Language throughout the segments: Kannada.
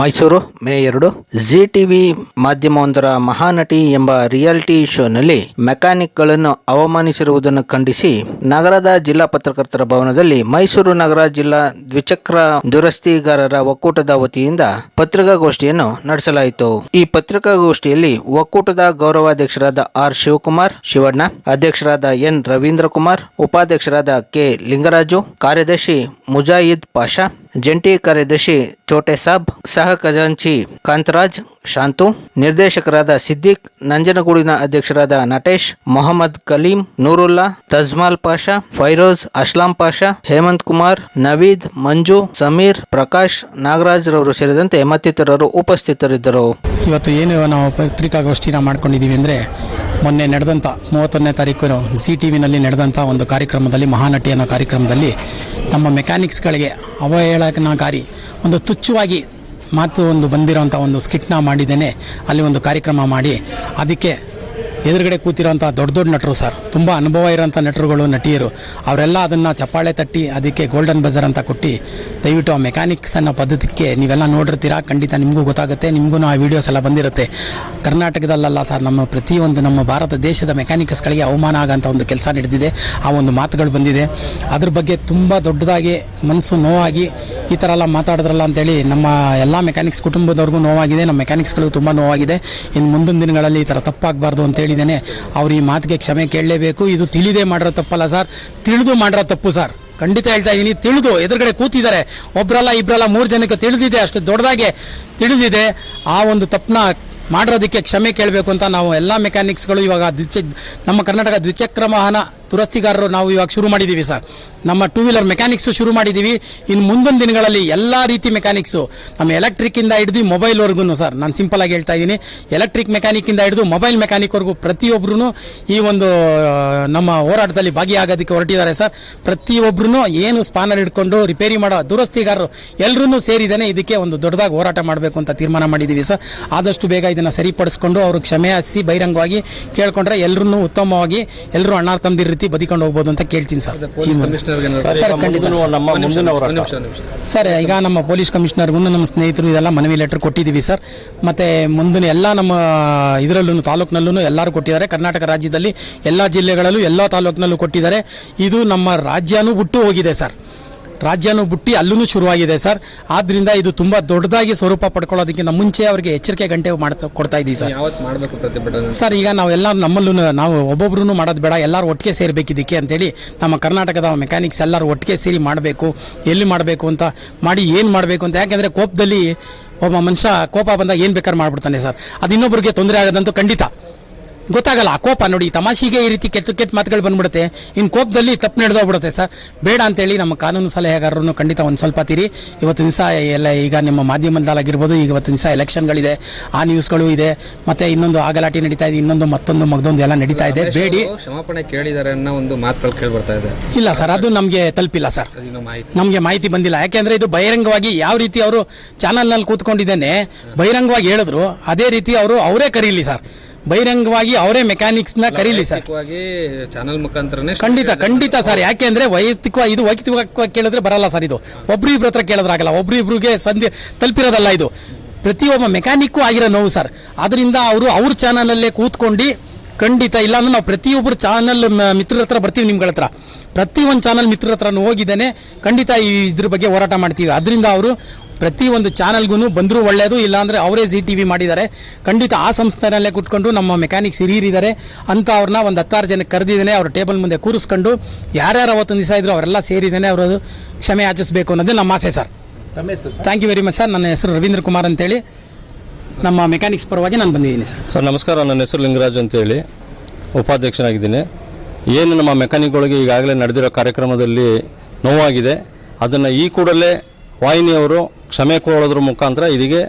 ಮೈಸೂರು, ಮೇ ಎರಡು ಜಿ ಟಿವಿ ಮಾಧ್ಯಮವೊಂದರ ಮಹಾನಟಿ ಎಂಬ ರಿಯಾಲಿಟಿ ಶೋನಲ್ಲಿ ಮೆಕ್ಯಾನಿಕ್ಗಳನ್ನು ಅವಮಾನಿಸಿರುವುದನ್ನು ಖಂಡಿಸಿ ನಗರದ ಜಿಲ್ಲಾ ಪತ್ರಕರ್ತರ ಭವನದಲ್ಲಿ ಮೈಸೂರು ನಗರ ಜಿಲ್ಲಾ ದ್ವಿಚಕ್ರ ದುರಸ್ತಿಗಾರರ ಒಕ್ಕೂಟದ ವತಿಯಿಂದ ಪತ್ರಿಕಾಗೋಷ್ಠಿಯನ್ನು ನಡೆಸಲಾಯಿತು. ಈ ಪತ್ರಿಕಾಗೋಷ್ಠಿಯಲ್ಲಿ ಒಕ್ಕೂಟದ ಗೌರವಾಧ್ಯಕ್ಷರಾದ ಆರ್ ಶಿವಕುಮಾರ್, ಶಿವಣ್ಣ, ಅಧ್ಯಕ್ಷರಾದ ಎನ್ ರವೀಂದ್ರ ಕುಮಾರ್, ಉಪಾಧ್ಯಕ್ಷರಾದ ಕೆ ಲಿಂಗರಾಜು, ಕಾರ್ಯದರ್ಶಿ ಮುಜಾಯಿದ್ ಪಾಷಾ ಜಂಟಿ ಕಾರ್ಯದರ್ಶಿ ಚೋಟೆ ಸಾಬ್ ಸಹ ಖಜಾಂಚಿ ಕಾಂತರಾಜ್ ಶಾಂತು, ನಿರ್ದೇಶಕರಾದ ಸಿದ್ದಿಕ್, ನಂಜನಗೂಡಿನ ಅಧ್ಯಕ್ಷರಾದ ನಟೇಶ್, ಮೊಹಮ್ಮದ್ ಕಲೀಂ, ನೂರುಲ್ಲಾ, ತಜ್ಮಾಲ್ ಪಾಷಾ, ಫೈರೋಜ್, ಅಸ್ಲಾಂ ಪಾಷಾ, ಹೇಮಂತ್ ಕುಮಾರ್, ನವೀದ್, ಮಂಜು, ಸಮೀರ್, ಪ್ರಕಾಶ್, ನಾಗರಾಜ್ ರವರು ಸೇರಿದಂತೆ ಮತ್ತಿತರರು ಉಪಸ್ಥಿತರಿದ್ದರು. ಇವತ್ತು ಏನು ನಾವು ಪತ್ರಿಕಾಗೋಷ್ಠಿನ ಮಾಡ್ಕೊಂಡಿದ್ದೀವಿ ಅಂದರೆ ಮೊನ್ನೆ ನಡೆದಂಥ ಮೂವತ್ತೊಂದನೇ ತಾರೀಕು ಜಿ ಟಿ ವಿನಲ್ಲಿ ನಡೆದಂಥ ಒಂದು ಕಾರ್ಯಕ್ರಮದಲ್ಲಿ ಮಹಾನಟಿ ಅನ್ನೋ ಕಾರ್ಯಕ್ರಮದಲ್ಲಿ ನಮ್ಮ ಮೆಕ್ಯಾನಿಕ್ಸ್ಗಳಿಗೆ ಅವಹೇಳನಕಾರಿ ಒಂದು ತುಚ್ಛವಾಗಿ ಮಾತು ಒಂದು ಬಂದಿರೋಂಥ ಒಂದು ಸ್ಕಿಟ್ನ ಮಾಡಿದ್ದೇನೆ. ಅಲ್ಲಿ ಒಂದು ಕಾರ್ಯಕ್ರಮ ಮಾಡಿ ಅದಕ್ಕೆ ಎದುರುಗಡೆ ಕೂತಿರೋಂಥ ದೊಡ್ಡ ದೊಡ್ಡ ನಟರು ಸರ್. ತುಂಬ ಅನುಭವ ಇರೋಂಥ ನಟರುಗಳು, ನಟಿಯರು. ಅವರೆಲ್ಲ ಅದನ್ನು ಚಪ್ಪಾಳೆ ತಟ್ಟಿ ಅದಕ್ಕೆ ಗೋಲ್ಡನ್ ಬಜರ್ ಅಂತ ಕೊಟ್ಟು ದಯವಿಟ್ಟು ಆ ಮೆಕ್ಯಾನಿಕ್ಸ್ ಅನ್ನೋ ಪದ್ಧತಿಗೆ ನೀವೆಲ್ಲ ನೋಡಿರ್ತೀರಾ? ಖಂಡಿತ ನಿಮಗೂ ಗೊತ್ತಾಗುತ್ತೆ. ನಿಮಗೂ ಆ ವಿಡಿಯೋಸ್ ಎಲ್ಲ ಬಂದಿರುತ್ತೆ. ಕರ್ನಾಟಕದಲ್ಲ ಸರ್, ನಮ್ಮ ಪ್ರತಿಯೊಂದು ನಮ್ಮ ಭಾರತ ದೇಶದ ಮೆಕ್ಯಾನಿಕ್ಸ್ಗಳಿಗೆ ಅವಮಾನ ಆಗೋಂಥ ಒಂದು ಕೆಲಸ ನಡೆದಿದೆ. ಆ ಒಂದು ಮಾತುಗಳು ಬಂದಿದೆ. ಅದ್ರ ಬಗ್ಗೆ ತುಂಬ ದೊಡ್ಡದಾಗಿ ಮನಸ್ಸು ನೋವಾಗಿ ಈ ಥರ ಎಲ್ಲ ಮಾತಾಡಿದ್ರಲ್ಲ ಅಂತೇಳಿ ನಮ್ಮ ಎಲ್ಲ ಮೆಕ್ಯಾನಿಕ್ಸ್ ಕುಟುಂಬದವ್ರಿಗೂ ನೋವಾಗಿದೆ. ನಮ್ಮ ಮೆಕ್ಯಾನಿಕ್ಸ್ಗಳಿಗೂ ತುಂಬ ನೋವಾಗಿದೆ. ಇನ್ನು ಮುಂದಿನ ದಿನಗಳಲ್ಲಿ ಈ ಥರ ತಪ್ಪಾಗಬಾರ್ದು ಅಂತ ಹೇಳಿದ್ದೇನೆ. ಅವ್ರು ಈ ಮಾತಿಗೆ ಕ್ಷಮೆ ಕೇಳಲೇಬೇಕು. ಇದು ತಿಳಿದೇ ಮಾಡಿರೋ ತಪ್ಪಲ್ಲ ಸರ್. ತಿಳಿದು ಮಾಡಿರೋ ತಪ್ಪು ಸರ್. ಖಂಡಿತ ಹೇಳ್ತಾ ಇದ್ದೀನಿ. ತಿಳಿದು ಎದುರುಗಡೆ ಕೂತಿದ್ದಾರೆ. ಒಬ್ರಲ್ಲ ಇಬ್ರಲ್ಲ ಮೂರು ಜನಕ್ಕೆ ತಿಳಿದಿದೆ. ಅಷ್ಟು ದೊಡ್ಡದಾಗೆ ತಿಳಿದಿದೆ. ಆ ಒಂದು ತಪ್ಪನ್ನ ಮಾಡಿರೋದಕ್ಕೆ ಕ್ಷಮೆ ಕೇಳಬೇಕು ಅಂತ ನಾವು ಎಲ್ಲ ಮೆಕ್ಯಾನಿಕ್ಸ್ಗಳು ಇವಾಗ ದ್ವಿಚ ನಮ್ಮ ಕರ್ನಾಟಕ ದ್ವಿಚಕ್ರ ವಾಹನ ದುರಸ್ತಿಗಾರರು ನಾವು ಇವಾಗ ಶುರು ಮಾಡಿದ್ದೀವಿ ಸರ್. ನಮ್ಮ ಟೂ ವೀಲರ್ ಮೆಕ್ಯಾನಿಕ್ಸು ಶುರು ಮಾಡಿದ್ದೀವಿ ಇನ್ನು ಮುಂದಿನ ದಿನಗಳಲ್ಲಿ ಎಲ್ಲ ರೀತಿ ಮೆಕ್ಯಾನಿಕ್ಸು ನಮ್ಮ ಎಲೆಕ್ಟ್ರಿಕ್ಕಿಂದ ಹಿಡಿದು ಮೊಬೈಲ್ವರೆಗೂ ಸರ್. ನಾನು ಸಿಂಪಲ್ ಆಗಿ ಹೇಳ್ತಾ ಇದ್ದೀನಿ. ಎಲೆಕ್ಟ್ರಿಕ್ ಮೆಕ್ಯಾನಿಕ್ಕಿಂದ ಹಿಡಿದು ಮೊಬೈಲ್ ಮೆಕ್ಯಾನಿಕ್ವರೆಗೂ ಪ್ರತಿಯೊಬ್ಬರೂ ಈ ಒಂದು ನಮ್ಮ ಹೋರಾಟದಲ್ಲಿ ಭಾಗಿಯಾಗೋದಕ್ಕೆ ಹೊರಟಿದ್ದಾರೆ ಸರ್. ಪ್ರತಿಯೊಬ್ಬರೂ ಏನು ಸ್ಪಾನರ್ ಹಿಡ್ಕೊಂಡು ರಿಪೇರಿ ಮಾಡೋ ದುರಸ್ತಿಗಾರರು ಎಲ್ಲರೂ ಸೇರಿದ್ದೇನೆ. ಇದಕ್ಕೆ ಒಂದು ದೊಡ್ಡದಾಗಿ ಹೋರಾಟ ಮಾಡಬೇಕು ಅಂತ ತೀರ್ಮಾನ ಮಾಡಿದ್ದೀವಿ ಸರ್. ಆದಷ್ಟು ಬೇಗ ಇದನ್ನು ಸರಿಪಡಿಸ್ಕೊಂಡು ಅವರು ಕ್ಷಮೆ ಯಾಚಿಸಿ ಬಹಿರಂಗವಾಗಿ ಕೇಳ್ಕೊಂಡ್ರೆ ಎಲ್ಲರೂ ಉತ್ತಮವಾಗಿ ಎಲ್ಲರೂ ಅಣ್ಣ ತಮ್ಮದಿರ ರೀತಿ ಬದಿಕೊಂಡು ಹೋಗ್ಬೋದು ಅಂತ ಕೇಳ್ತೀನಿ ಸರ್. ಸರ್ ಖಂಡಿತ ಸರ್. ಈಗ ನಮ್ಮ ಪೊಲೀಸ್ ಕಮಿಷನರ್ಗೂ ನಮ್ಮ ಸ್ನೇಹಿತರು ಇದೆಲ್ಲ ಮನವಿ ಲೆಟರ್ ಕೊಟ್ಟಿದ್ದೀವಿ ಸರ್. ಮತ್ತೆ ಮುಂದಿನ ಎಲ್ಲ ನಮ್ಮ ಇದರಲ್ಲೂ ತಾಲೂಕಿನಲ್ಲೂ ಎಲ್ಲರೂ ಕೊಟ್ಟಿದ್ದಾರೆ. ಕರ್ನಾಟಕ ರಾಜ್ಯದಲ್ಲಿ ಎಲ್ಲ ಜಿಲ್ಲೆಗಳಲ್ಲೂ ಎಲ್ಲ ತಾಲೂಕಿನಲ್ಲೂ ಕೊಟ್ಟಿದ್ದಾರೆ. ಇದು ನಮ್ಮ ರಾಜ್ಯನೂ ಬಿಟ್ಟು ಹೋಗಿದೆ ಸರ್. ರಾಜ್ಯನೂ ಬಿಟ್ಟು ಅಲ್ಲೂ ಶುರುವಾಗಿದೆ ಸರ್. ಆದ್ರಿಂದ ಇದು ತುಂಬಾ ದೊಡ್ಡದಾಗಿ ಸ್ವರೂಪ ಪಡ್ಕೊಳ್ಳೋದಕ್ಕಿಂತ ಮುಂಚೆ ಅವರಿಗೆ ಎಚ್ಚರಿಕೆ ಗಂಟೆ ಮಾಡ್ತಾ ಕೊಡ್ತಾ ಇದ್ದೀವಿ ಸರ್. ಯಾವತ್ತು ಮಾಡಬೇಕು ಪ್ರತಿಭಟನೆ? ಸರ್ ಈಗ ನಾವೆಲ್ಲ ನಮ್ಮಲ್ಲೂ ನಾವು ಒಬ್ಬೊಬ್ರು ಮಾಡೋದು ಬೇಡ. ಎಲ್ಲರೂ ಒಟ್ಟಿಗೆ ಸೇರಬೇಕಿದ್ದಕ್ಕೆ ಅಂತೇಳಿ ನಮ್ಮ ಕರ್ನಾಟಕದ ಮೆಕ್ಯಾನಿಕ್ಸ್ ಎಲ್ಲರೂ ಒಟ್ಟಿಗೆ ಸೇರಿ ಮಾಡಬೇಕು ಎಲ್ಲಿ ಮಾಡಬೇಕು ಅಂತ ಮಾಡಿ ಏನು ಮಾಡಬೇಕು ಅಂತ. ಯಾಕೆಂದರೆ ಕೋಪದಲ್ಲಿ ಒಬ್ಬ ಮನುಷ್ಯ ಕೋಪ ಬಂದಾಗ ಏನು ಬೇಕಾದ್ರೆ ಮಾಡ್ಬಿಡ್ತಾನೆ ಸರ್. ಅದು ಇನ್ನೊಬ್ಬರಿಗೆ ತೊಂದರೆ ಆಗೋದಂತೂ ಖಂಡಿತ. ಗೊತ್ತಾಗಲ್ಲ ಆ ಕೋಪ ನೋಡಿ ತಮಾಷೆಗೆ ಈ ರೀತಿ ಕೆಟ್ಟ ಕೆಟ್ಟ ಮಾತುಗಳು ಬಂದ್ಬಿಡುತ್ತೆ. ಇನ್ನು ಕೋಪದಲ್ಲಿ ತಪ್ಪು ನಡೆದೋಗ್ಬಿಡುತ್ತೆ ಸರ್. ಬೇಡ ಅಂತೇಳಿ ನಮ್ಮ ಕಾನೂನು ಸಲಹೆಗಾರರನ್ನು ಖಂಡಿತ ಒಂದು ಸ್ವಲ್ಪ ತೀರಿ. ಇವತ್ತು ದಿವಸ ಎಲ್ಲ ಈಗ ನಿಮ್ಮ ಮಾಧ್ಯಮದಲ್ಲಾಗಿರ್ಬೋದು ಈಗ ಇವತ್ತು ದಿವಸ ಎಲೆಕ್ಷನ್ಗಳಿದೆ ಆ ನ್ಯೂಸ್ಗಳು ಇದೆ ಮತ್ತೆ ಇನ್ನೊಂದು ಆಗಲಾಟಿ ಗಲಾಟೆ ನಡೀತಾ ಇದೆ ಇನ್ನೊಂದು ಮತ್ತೊಂದು ಮಗದೊಂದು ಎಲ್ಲ ನಡೀತಾ ಇದೆ. ಬೇಡಿ. ಕ್ಷಮಾಪಣೆ ಕೇಳಿದ್ದಾರೆ ಅನ್ನೋ ಒಂದು ಮಾತುಗಳು ಕೇಳ್ಬರ್ತಾ ಇದೆ. ಇಲ್ಲ ಸರ್ ಅದು ನಮಗೆ ತಲುಪಿಲ್ಲ ಸರ್. ನಮಗೆ ಮಾಹಿತಿ ಬಂದಿಲ್ಲ. ಯಾಕೆಂದ್ರೆ ಇದು ಬಹಿರಂಗವಾಗಿ ಯಾವ ರೀತಿ ಅವರು ಚಾನಲ್ನಲ್ಲಿ ಕೂತ್ಕೊಂಡಿದ್ದೇನೆ ಬಹಿರಂಗವಾಗಿ ಹೇಳಿದ್ರು ಅದೇ ರೀತಿ ಅವರು ಅವರೇ ಕರೀಲಿ ಸರ್. ಬಹಿರಂಗವಾಗಿ ಅವರೇ ಮೆಕ್ಯಾನಿಕ್ಸ್ನ ಕರೀಲಿ ಸರ್. ಚಾನಲ್ ಮುಖಾಂತರನೇ ಖಂಡಿತ ಖಂಡಿತ ಸರ್. ಯಾಕೆಂದ್ರೆ ವೈಯಕ್ತಿಕವಾಗಿ ಇದು ವೈಯಕ್ತಿಕವಾಗಿ ಕೇಳಿದ್ರೆ ಬರಲ್ಲ ಸರ್ ಇದು. ಒಬ್ರು ಇಬ್ರ ಹತ್ರ ಕೇಳಿದ್ರಾಗಲ್ಲ ಒಬ್ರು ಇಬ್ರಿಗೆ ಸಂಧಿ ತಲುಪಿರೋದಲ್ಲ ಇದು. ಪ್ರತಿಯೊಬ್ಬ ಮೆಕ್ಯಾನಿಕ್ಕೂ ಆಗಿರೋ ನೋವು ಸರ್. ಅದರಿಂದ ಅವರು ಅವ್ರ ಚಾನಲಲ್ಲೇ ಕೂತ್ಕೊಂಡು ಖಂಡಿತ. ಇಲ್ಲಾಂದ್ರೆ ನಾವು ಪ್ರತಿಯೊಬ್ಬರು ಚಾನಲ್ ಮಿತ್ರರ ಹತ್ರ ಬರ್ತೀವಿ ನಿಮ್ಗಳ ಹತ್ರ. ಪ್ರತಿ ಒಂದು ಚಾನಲ್ ಮಿತ್ರರ ಹತ್ರ ಹೋಗಿದ್ದೇನೆ. ಖಂಡಿತ ಈ ಇದ್ರ ಬಗ್ಗೆ ಹೋರಾಟ ಮಾಡ್ತೀವಿ. ಅದರಿಂದ ಅವರು ಪ್ರತಿ ಒಂದು ಚಾನಲ್ಗೂ ಬಂದರೂ ಒಳ್ಳೆಯದು ಇಲ್ಲಾಂದರೆ ಅವರೇ ಜಿ ಟಿ ವಿ ಮಾಡಿದ್ದಾರೆ. ಖಂಡಿತ ಆ ಸಂಸ್ಥೆನಲ್ಲೇ ಕುತ್ಕೊಂಡು ನಮ್ಮ ಮೆಕ್ಯಾನಿಕ್ಸ್ ಹಿರಿಯರಿದ್ದಾರೆ ಅಂತ ಅವ್ರನ್ನ ಒಂದು ಹತ್ತಾರು ಜನಕ್ಕೆ ಕರೆದಿದ್ದೇನೆ. ಅವ್ರ ಟೇಬಲ್ ಮುಂದೆ ಕೂರಿಸ್ಕೊಂಡು ಯಾರ್ಯಾರು ಅವತ್ತೊಂದು ದಿವಸ ಇದ್ರು ಅವರೆಲ್ಲ ಸೇರಿದ್ದೇನೆ. ಅವರು ಕ್ಷಮೆ ಯಾಚಿಸಬೇಕು ಅನ್ನೋದು ನಮ್ಮ ಆಸೆ sir. Thank you very much sir. ನನ್ನ ಹೆಸರು ರವೀಂದ್ರ ಕುಮಾರ್ ಅಂತೇಳಿ. ನಮ್ಮ ಮೆಕ್ಯಾನಿಕ್ಸ್ ಪರವಾಗಿ ನಾನು ಬಂದಿದ್ದೀನಿ ಸರ್ ಸರ್ ನಮಸ್ಕಾರ. ನನ್ನ ಹೆಸರು ಲಿಂಗರಾಜ್ ಅಂತೇಳಿ. ಉಪಾಧ್ಯಕ್ಷನಾಗಿದ್ದೀನಿ. ಏನು ನಮ್ಮ ಮೆಕ್ಯಾನಿಕ್ಗಳಿಗೆ ಈಗಾಗಲೇ ನಡೆದಿರೋ ಕಾರ್ಯಕ್ರಮದಲ್ಲಿ ನೋವಾಗಿದೆ. ಅದನ್ನು ಈ ಕೂಡಲೇ ವಾಹಿನಿಯವರು ಕ್ಷಮೆ ಕೋರೋದ್ರ ಮುಖಾಂತರ ಇದಕ್ಕೆ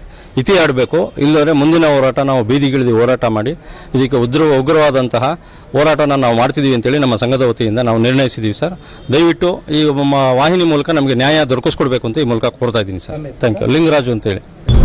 ಇತಿ ಆಡಬೇಕು. ಇಲ್ಲದ್ರೆ ಮುಂದಿನ ಹೋರಾಟ ನಾವು ಬೀದಿಗಿಳಿದು ಹೋರಾಟ ಮಾಡಿ ಇದಕ್ಕೆ ಉದ್ರ ಉಗ್ರವಾದಂತಹ ಹೋರಾಟನ ನಾವು ಮಾಡ್ತಿದ್ದೀವಿ ಅಂತೇಳಿ ನಮ್ಮ ಸಂಘದ ವತಿಯಿಂದ ನಾವು ನಿರ್ಣಯಿಸಿದ್ದೀವಿ ಸರ್ ದಯವಿಟ್ಟು ಈ ನಮ್ಮ ವಾಹಿನಿ ಮೂಲಕ ನಮಗೆ ನ್ಯಾಯ ದೊರಕಿಸ್ಕೊಡ್ಬೇಕು ಅಂತ ಈ ಮೂಲಕ ಕೋರ್ತಾ ಇದ್ದೀನಿ ಸರ್ ಥ್ಯಾಂಕ್ ಯು ಲಿಂಗರಾಜು ಅಂತೇಳಿ.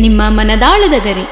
ನಿಮ್ಮ ಮನದಾಳದ ಗರಿ.